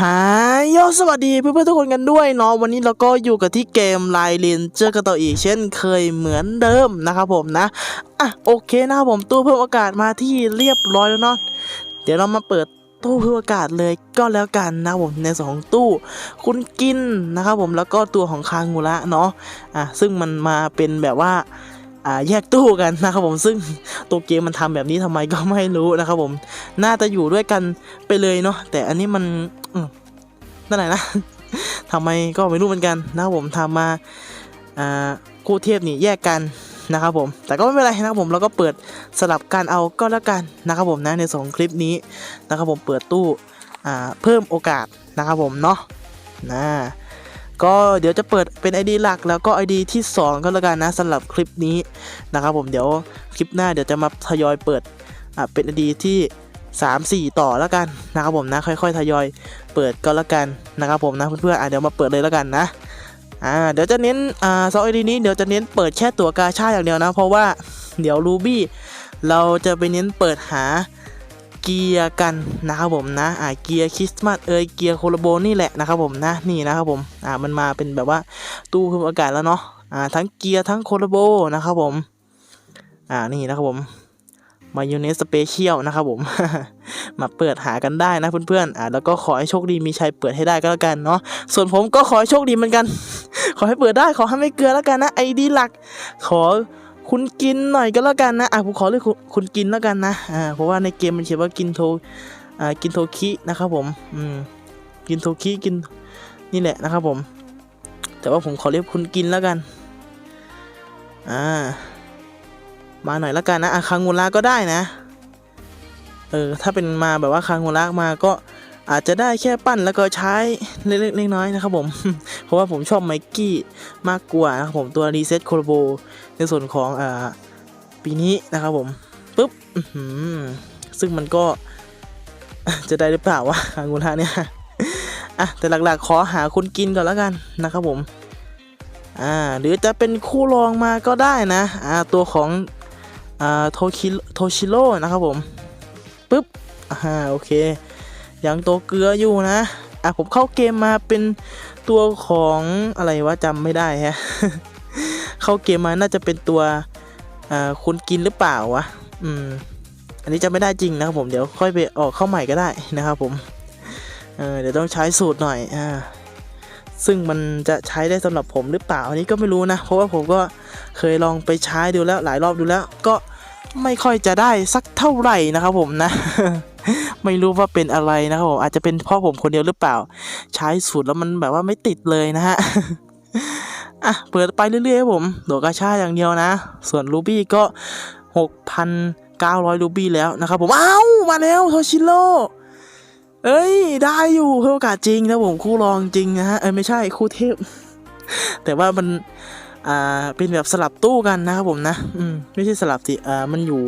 หายโยสวัสดีเพื่อนๆทุกคนกันด้วยเนาะวันนี้เราก็อยู่กับที่เกมไลน์เลนเจอร์กันต่ออีกเช่นเคยเหมือนเดิมนะครับผมนะอะโอเคนะครับผมตู้เพิ่มอากาศมาที่เรียบร้อยแล้วเนาะเดี๋ยวเรามาเปิดตู้เพิ่มอากาศเลยก็แล้วกันนะครับผมในสองตู้คุณกินนะครับผมแล้วก็ตัวของคางูระเนาะอะซึ่งมันมาเป็นแบบว่า อ่าแยกตู้กันนะครับผมซึ่งตัวเกมมันทำแบบนี้ทำไมก็ไม่รู้นะครับผมน่าจะอยู่ด้วยกันไปเลยเนาะแต่อันนี้มันนั่นแหละนะทำไมก็ไม่รู้เหมือนกันนะครับผมทำมาอ่าคู่เทียบนี่แยกกันนะครับผมแต่ก็ไม่เป็นไรนะครับผมเราก็เปิดสลับกันเอาก็แล้วกันนะครับผมนะในสองคลิปนี้นะครับผมเปิดตู้เพิ่มโอกาสนะครับผมเนาะนะ ก็เดี๋ยวจะเปิดเป็น ID หลักแล้วก็ ID ที่ 2 ก็แล้วกันนะสำหรับคลิปนี้นะครับผมเดี๋ยวคลิปหน้าเดี๋ยวจะมาทยอยเปิดอ่าเป็น ID ที่ 3 4 ต่อแล้วกันนะครับผมนะค่อยๆ ทยอยเปิดก็แล้วกันนะครับผมนะเพื่อนๆอะเดี๋ยวมาเปิดเลยแล้วกันนะอ่าเดี๋ยวจะเน้นอ่าสองไอดีนี้เดี๋ยวจะเน้นเปิดแค่ตัวกาชาอย่างเดียวนะ เพราะว่าเดี๋ยวรูบี้เราจะไปเน้นเปิดหา เกียร์กันนะครับผมนะอ่าเกียร์คริสต์มาสเอยเกียร์โคลโบนี่แหละนะครับผมนะนี่นะครับผมอ่ามันมาเป็นแบบว่าตู้เพิ่มอากาศแล้วเนาะอ่าทั้งเกียร์ทั้งโคลโบนะครับผมอ่านี่นะครับผมมายูเนสสเปเชียลนะครับผม มาเปิดหากันได้นะเพื่อนๆ อ่าแล้วก็ขอให้โชคดีมีชัยเปิดให้ได้ก็แล้วกันเนาะ ส่วนผมก็ขอให้โชคดีเหมือนกัน ขอให้เปิดได้ขอให้ไม่เกลือแล้วกันนะไอดีหลัก ขอ คุณกินหน่อยก็แล้วกันนะอะผมขอเรียกคุณคุณกินแล้วกันนะอ่าเพราะว่าในเกมมันเขียนว่ากินโทอ่ากินโทคินะครับผมอืมกินโทคิกินนี่แหละนะครับผม แต่ว่าผมขอเรียกคุณกินแล้วกันอ่ามาหน่อยแล้วกันนะอาคังงูระก็ได้นะเออถ้าเป็นมาแบบว่าคังงูระมาก็ อาจจะได้แค่ปั้นแล้วก็ใช้เล็กๆน้อยๆนะครับผม เพราะว่าผมชอบไมกี้มากกว่านะครับผมตัวรีเซ็ตโคโลโบในส่วนของอ่าปีนี้นะครับผมปุ๊บซึ่งมันก็จะได้หรือเปล่าวะคังงูระเนี่ยอะแต่หลักๆขอหาคนกินก่อนแล้วกันนะครับผมอ่าหรือจะเป็นคู่รองมาก็ได้นะอ่าตัวของอ่าโทคิโทชิโร่นะครับผมปุ๊บอ่าโอเค ยังตัวเกลืออยู่นะ อะผมเข้าเกมมาเป็นตัวของอะไรวะจำไม่ได้ฮะ เข้าเกมมาน่าจะเป็นตัวคุณกินหรือเปล่าวะ อืม อันนี้จำไม่ได้จริงนะครับผม เดี๋ยวค่อยไปออกเข้าใหม่ก็ได้นะครับผม เออเดี๋ยวต้องใช้สูตรหน่อย อ่า ซึ่งมันจะใช้ได้สำหรับผมหรือเปล่า อันนี้ก็ไม่รู้นะ เพราะว่าผมก็เคยลองไปใช้ดูแล้วหลายรอบดูแล้ว ก็ไม่ค่อยจะได้สักเท่าไหร่นะครับผมนะ ไม่รู้ว่าเป็นอะไรนะครับผมอาจจะเป็นพ่อผมคนเดียวหรือเปล่า ใช้สูตรแล้วมันแบบว่าไม่ติดเลยนะฮะอะเปิดไปเรื่อยๆครับผมโดดกาชาอย่างเดียวนะ ส่วนรูบี้ก็ 6,900รูบี้แล้วนะครับผมอ้าวมาแล้วโทชิโร่เอ้ย ได้อยู่เพื่อโอกาสจริงนะผมคู่รองจริงนะฮะเอ้ยไม่ใช่คู่เทพ แต่ว่ามัน อ่าเป็นแบบสลับตู้กันนะครับผมนะอืมไม่ใช่สลับสิอ่ามันอยู่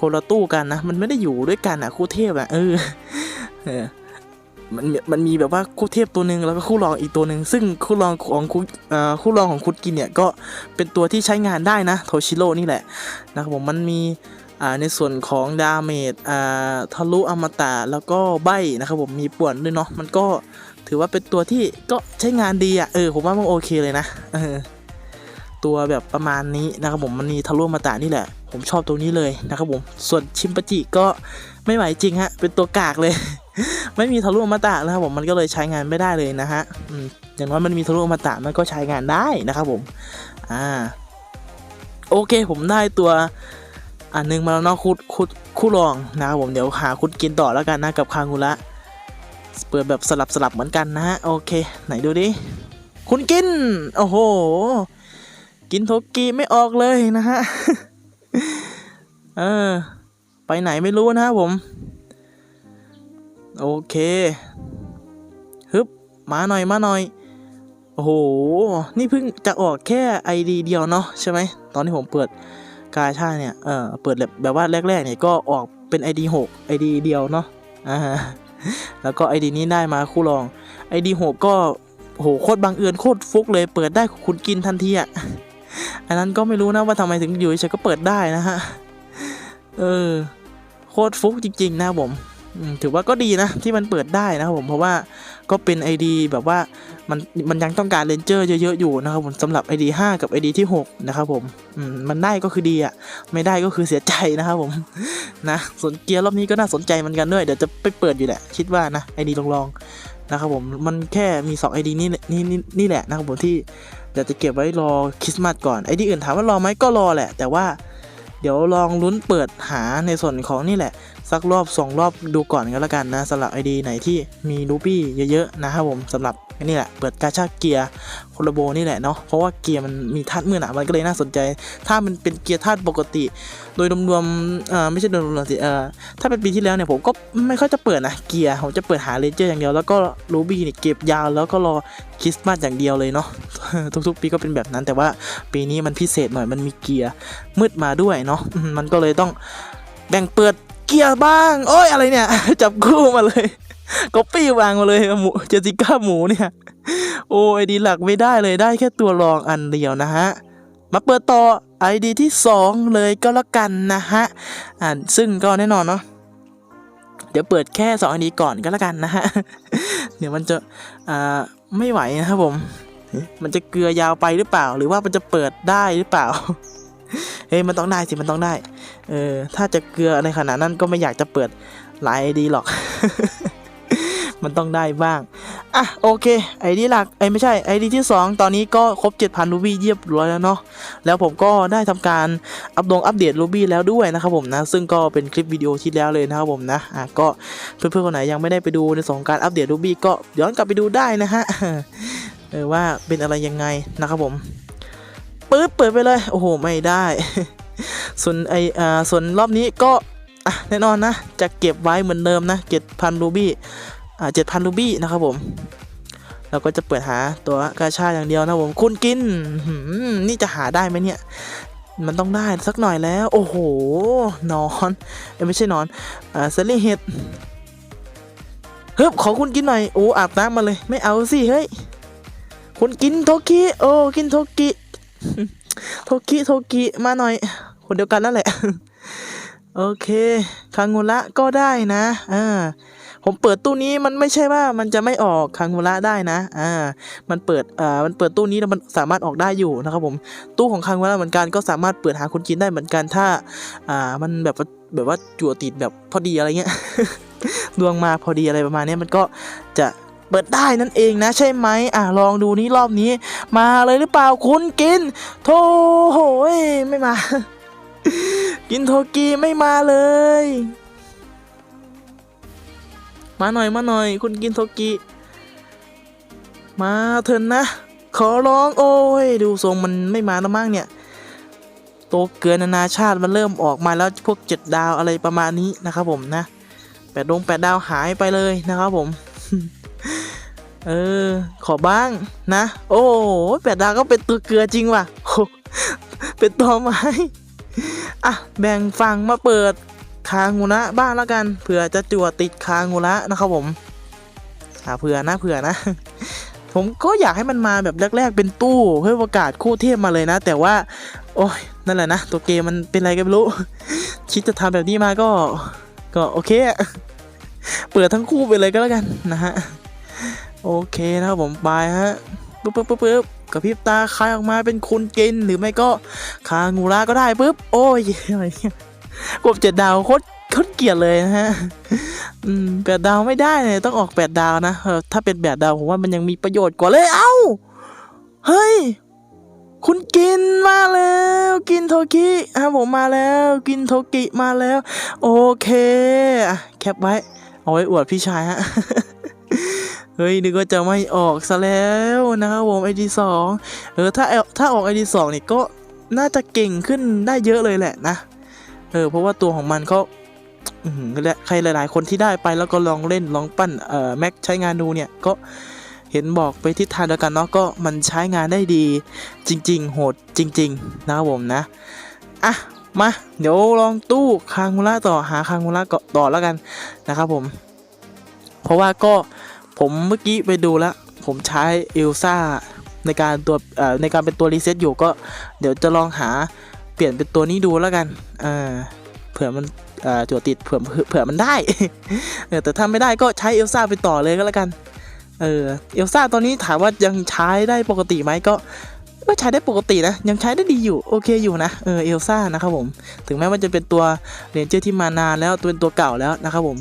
คนละตู้กันนะ มันไม่ได้อยู่ด้วยกันอะคู่เทพอะเออเออมันมันมีแบบว่าคู่เทพตัวหนึ่งแล้วก็คู่รองอีกตัวหนึ่งซึ่งคู่รองของคู่คู่รองของคุณกินเนี่ยก็เป็นตัวที่ใช้งานได้นะโทชิโร่นี่แหละนะครับผมมันมีในส่วนของดาเมจทะลุอมตะแล้วก็ใบนะครับผมมีป่วนด้วยเนาะมันก็ถือว่าเป็นตัวที่ก็ใช้งานดีอะเออผมว่ามันโอเคเลยนะเออ ตัวแบบประมาณนี้นะครับผมมันมีทะลุมาตานี่แหละ ผมชอบตัวนี้เลยนะครับผมส่วนชิมปจิก็ไม่ไหวจริงฮะเป็นตัวกากเลย ไม่มีทะลุมาตานะครับผมมันก็เลยใช้งานไม่ได้เลยนะฮะอย่างน้อยมันมีทะลุมาตามันก็ใช้งานได้นะครับผมอ่าโอเคผมได้ตัวอันหนึงมาแล้วเนาะคุดคุดคู่รองนะครับผมเดี๋ยวหาคุดกินต่อแล้วกันนะกับคางูระเปิดแบบสลับสลับเหมือนกันนะฮะโอเค ไหนดูดิคุณกิน โอ้โห กินโทกิไม่ออกเลยนะฮะ เออ ไปไหนไม่รู้นะผม โอเค ฮึบ มาหน่อยมาหน่อย โอ้โห นี่เพิ่งจะออกแค่ ID เดียวเนาะใช่ไหม ตอนที่ผมเปิดกาชาเนี่ย เออเปิดแบบแบบว่าแรกๆเนี่ยก็ออกเป็น ID 6 ID เดียวเนาะ อ่า แล้วก็ ID นี้ได้มาคู่รอง ID 6ก็โอ้โหโคตรบังเอิญโคตรฟุกเลย เปิดได้คุณกินทันทีอะ อันนั้นก็ไม่รู้นะว่าทำไมถึงอยู่เฉยก็เปิดได้นะฮะ เออ โคตรฟุกจริง ๆ นะผมถือว่าก็ดีนะที่มันเปิดได้นะครับผมเพราะว่าก็เป็น ID แบบว่ามันมันยังต้องการเลนเจอร์เยอะๆอยู่นะครับผมสำหรับ ID 5 กับ ID ที่ 6 นะครับผมมันได้ก็คือดีอะไม่ได้ก็คือเสียใจนะครับผมนะส่วนเกียร์รอบนี้ก็น่าสนใจเหมือนกันด้วยเดี๋ยวจะไปเปิดอยู่แหละ คิดว่านะ ID ลองๆนะครับผมมันแค่มี 2 ID นี่นี่นี่นี่แหละนะครับผมที่ แต่จะเก็บไว้รอคริสต์มาสก่อนไอ้ที่อื่นถามว่ารอไหมก็รอแหละ แต่ว่าเดี๋ยวลองลุ้นเปิดหาในส่วนของนี่แหละ สักรอบสองรอบดูก่อนกันแล้วกันนะสำหรับ ID ไหนที่มีรูปี้เยอะๆนะครับผมสำหรับนี่แหละเปิดกาชาเกียร์โคลโบนี่แหละเนาะเพราะว่าเกียร์มันมีธาตุมืดอะมันก็เลยน่าสนใจ ถ้ามันเป็นเกียร์ธาตุปกติ โดยรวมๆเอ่อไม่ใช่โดยรวมสิเอ่อถ้าเป็นปีที่แล้วเนี่ยผมก็ไม่ค่อยจะเปิดนะเกียร์ผมจะเปิดหาเลเจอร์อย่างเดียวแล้วก็รูบี้เนี่ยเก็บยาวแล้วก็รอคริสต์มาสอย่างเดียวเลยเนาะทุกๆ ปีก็เป็นแบบนั้น แต่ว่าปีนี้มันพิเศษหน่อยมันมีเกียร์มืดมาด้วยเนาะมันก็เลยต้องแบ่งเปิด เกียร์บ้าง โอ้ยอะไรเนี่ย จับคู่มาเลยก็ปี้วางมาเลยหมูเจสิก้าหมูเนี่ย โอ้ยดีหลักไม่ได้เลยได้แค่ตัวรองอันเดียวนะฮะ มาเปิดต่อ ID ที่ 2 เลยก็แล้วกันนะฮะอ่าซึ่งก็แน่นอนเนาะเดี๋ยวเปิดแค่2 ID ก่อนก็แล้วกันนะฮะ เดี๋ยวมันจะอ่าไม่ไหวนะครับผม มันจะเกลือยาวไปหรือเปล่า หรือว่ามันจะเปิดได้หรือเปล่า เฮ้ยมันต้องได้สิมันต้องได้ เออถ้าจะเกลือในขนาดนั้นก็ไม่อยากจะเปิดหลาย ID หรอก มันต้องได้บ้าง อะโอเคไอดีหลักไอไม่ใช่ไอดีที่ 2 ตอนนี้ก็ครบ 7,000รูบี้เรียบร้อยแล้วเนาะแล้วผมก็ได้ทำการอัปดงอัปเดตรูบี้แล้วด้วยนะครับผมนะซึ่งก็เป็นคลิปวิดีโอที่แล้วเลยนะครับผมนะอะก็เพื่อนๆคนไหนยังไม่ได้ไปดูในสองการอัปเดตรูบี้ก็ย้อนกลับไปดูได้นะฮะเออว่าเป็นอะไรยังไงนะครับผม ปึ๊บเปิดไปเลย โอ้โห ไม่ได้ ส่วนไออ่าส่วนรอบนี้ก็อะแน่นอนนะ จะเก็บไว้เหมือนเดิมนะ7,000รูบี้อ่าเจ็ดพันรูบี้นะครับผมเราก็จะเปิดหาตัวกาชาอย่างเดียวนะผม คุณกิน นี่จะหาได้ไหมเนี่ย มันต้องได้สักหน่อยแล้ว โอ้โห นอนไม่ใช่นอนอ่าเซลี่เฮดเฮ้ยขอคุณกินหน่อย โอ้อาบน้ำมาเลย ไม่เอาสิ เฮ้ย คุณกินโทกิ โอ้ กินโทกิ โทกิโทกิมาหน่อย คนเดียวกันนั่นแหละ โอเคคังงูระก็ได้นะอ่าผมเปิดตู้นี้มันไม่ใช่ว่ามันจะไม่ออกคังมูระได้นะ อ่า มันเปิด อ่า มันเปิดตู้นี้แล้วมันสามารถออกได้อยู่นะครับผม ตู้ของคังมูระเหมือนกันก็สามารถเปิดหาคนกินได้เหมือนกันถ้า อ่า มันแบบว่าแบบว่าจั่วติดแบบพอดีอะไรเงี้ย ดวงมาพอดีอะไรประมาณนี้มันก็จะ เปิดได้นั่นเองนะใช่ไหมอ่าลองดูนี้รอบนี้ มาเลยหรือเปล่าคุณกินโธ่โหยไม่มา กินโทกีไม่มาเลย มาหน่อยมาหน่อย คุณกินโทกิมาเถอะนะ ขอร้องโอ้ย ดูทรงมันไม่มาแล้วมั้งเนี่ยโตเกินนานาชาติมันเริ่มออกมาแล้วพวกเจ็ดดาวอะไรประมาณนี้นะครับผมนะแปดดวงแปดดาวหายไปเลยนะครับผม เออ ขอบ้างนะ โอ้โหแปดดาวก็เป็นตัวเกลือจริงว่ะ เป็นตัวไม้อะ แบ่งฝั่งมาเปิดคางูระบ้างแล้วกัน เผื่อจะจั่วติดคางูระนะครับผมอ่าเผื่อนะเผื่อนะ ผมก็อยากให้มันมาแบบแรก ๆ เป็นตู้เพื่อประกาศคู่เทพมาเลยนะ แต่ว่า โอ้ยนั่นแหละนะ ตัวเกมมันเป็นอะไรกันไม่รู้ คิดจะทำแบบนี้มาก็ ก็โอเค เปิดทั้งคู่ไปเลยก็แล้วกันนะฮะ โอเคนะครับผมไปฮะปึ๊บปึ๊บปึ๊บปึ๊บกระพริบตาคายออกมาเป็นคุณกินหรือไม่ก็คางูระก็ได้ปึ๊บโอ้ยอะไรเนี่ยกบเจ็ดดาวโคตรโคตรเกลียดเลยนะฮะอืมแปดดาวไม่ได้เลยต้องออกแปดดาวนะเออถ้าเป็นแปดดาวผมว่ามันยังมีประโยชน์กว่าเลยเอ้าเฮ้ยคุณกินมาแล้ว กินโทกิอะผมมาแล้ว กินโทกิมาแล้ว โอเคแคปไว้ เอาไว้อวดพี่ชายฮะ เฮ้ยนึกว่าจะไม่ออกซะแล้วนะครับผมไอดีสองเออถ้าถ้าออกไอดีสองนี่ก็น่าจะเก่งขึ้นได้เยอะเลยแหละนะ เออเพราะว่าตัวของมันเขาและใครหลาย ๆ คนที่ได้ไปแล้วก็ลองเล่นลองปั้นเอ่อแม็กใช้งานดูเนี่ยก็เห็นบอกไปทิศทางเดียวกันเนาะก็มันใช้งานได้ดีจริง ๆ โหดจริง ๆ นะครับผมนะอะมาเดี๋ยวลองตู้คางมูล่าต่อหาคางมูล่าต่อแล้วกันนะครับผม เพราะว่าก็ ผมเมื่อกี้ไปดูแล้ว ผมใช้เอลซ่าในการตัวเอ่อในการเป็นตัวรีเซ็ตอยู่ก็เดี๋ยวจะลองหาเปลี่ยนเป็นตัวนี้ดูแล้วกันอ่าเผื่อมันเอ่อจั่วติดเผื่อเผื่อมันได้แต่ถ้าไม่ได้ก็ใช้เอลซ่าไปต่อเลยก็แล้วกัน เออเอลซ่าตอนนี้ถามว่ายังใช้ได้ปกติไหมก็ก็ใช้ได้ปกตินะ ยังใช้ได้ดีอยู่ โอเคอยู่นะเออเอลซ่านะครับผม ถึงแม้ว่าจะเป็นตัวเรนเจอร์ที่มานานแล้วตัวเป็นตัวเก่าแล้วนะครับผม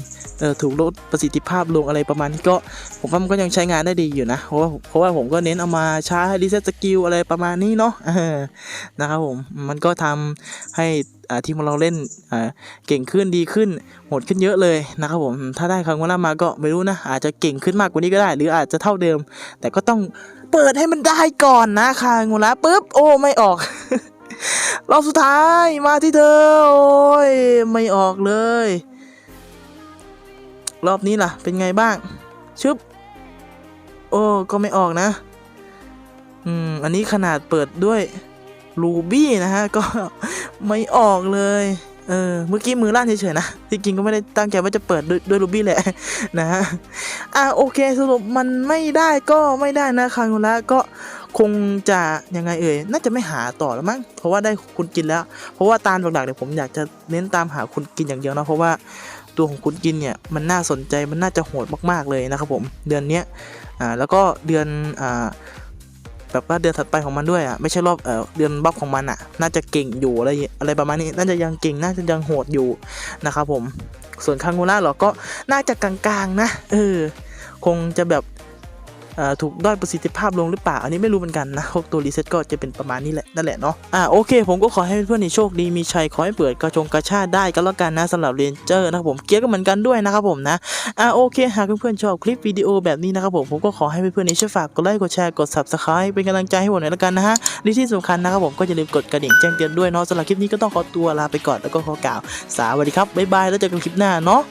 ถูกลดประสิทธิภาพลงอะไรประมาณนี้ก็ผมว่ามันก็ยังใช้งานได้ดีอยู่นะเพราะว่าเพราะว่าผมก็เน้นเอามาใช้รีเซ็ตสกิลอะไรประมาณนี้เนาะนะครับผมมันก็ทำให้อ่าทีมของเราเล่นอ่าเก่งขึ้นดีขึ้นโหดขึ้นเยอะเลยนะครับผมถ้าได้ครั้งว่ามาก็ไม่รู้นะ อาจจะเก่งขึ้นมากกว่านี้ก็ได้ หรืออาจจะเท่าเดิม แต่ก็ต้องเปิดให้มันได้ก่อนนะคางงูละปุ๊บโอ้ไม่ออกรอบสุดท้ายมาที่เธอ โอ้ย ไม่ออกเลย รอบนี้ล่ะ เป็นไงบ้าง ชึบ โอ้ ก็ไม่ออกนะ อืม อันนี้ขนาดเปิดด้วยรูบี้นะฮะ ก็ไม่ออกเลย เออ เมื่อกี้มือลั่นเฉยๆนะ จริงๆก็ไม่ได้ตั้งใจว่าจะเปิดด้วยด้วยรูบี้แหละนะฮะ อะโอเคสรุปมันไม่ได้ก็ไม่ได้นะคางูระก็ คงจะยังไงเอ่ยน่าจะไม่หาต่อแล้วมั้งเพราะว่าได้คุณกินแล้ว เพราะว่าตามหลักๆเนี่ยผมอยากจะเน้นตามหาคุณกินอย่างเดียวนะเพราะว่าตัวของคุณกินเนี่ยมันน่าสนใจมันน่าจะโหดมากๆเลยนะครับผมเดือนเนี้ยอ่าแล้วก็เดือนอ่าแบบว่าเดือนถัดไปของมันด้วยอะไม่ใช่รอบเอ่อเดือนบัฟของมันอะ น่าจะเก่งอยู่อะไรอะไรประมาณนี้น่าจะยังเก่งน่าจะยังโหดอยู่นะครับผมส่วนคังโงล่าเหรอก็น่าจะกลางๆนะเออคงจะแบบ ถูกด้อยประสิทธิภาพลงหรือเปล่า อันนี้ไม่รู้เหมือนกันนะพวกตัวรีเซ็ตก็จะเป็นประมาณนี้แหละนั่นแหละเนาะอ่าโอเค ผมก็ขอให้เพื่อนๆในโชคดีมีชัยขอให้เปิดกระชงกระชาได้ก็แล้วกันนะสำหรับเรนเจอร์นะครับผมเกียร์ก็เหมือนกันด้วยนะครับผมนะอ่าโอเค หากเพื่อนๆชอบคลิปวิดีโอแบบนี้นะครับผมผมก็ขอให้เพื่อนๆในช่วยฝากกดไลค์กดแชร์กด subscribe เป็นกำลังใจให้ผมหน่อยละกันนะฮะและที่สำคัญนะครับผมก็อย่าลืมกดกระดิ่งแจ้งเตือนด้วยเนาะสำหรับคลิปนี้ก็ต้องขอตัวลาไปก่อนแล้วก็ขอกล่าวสวัสดีครับบ๊ายบายแล้วเจอกันคลิปหน้าเนาะ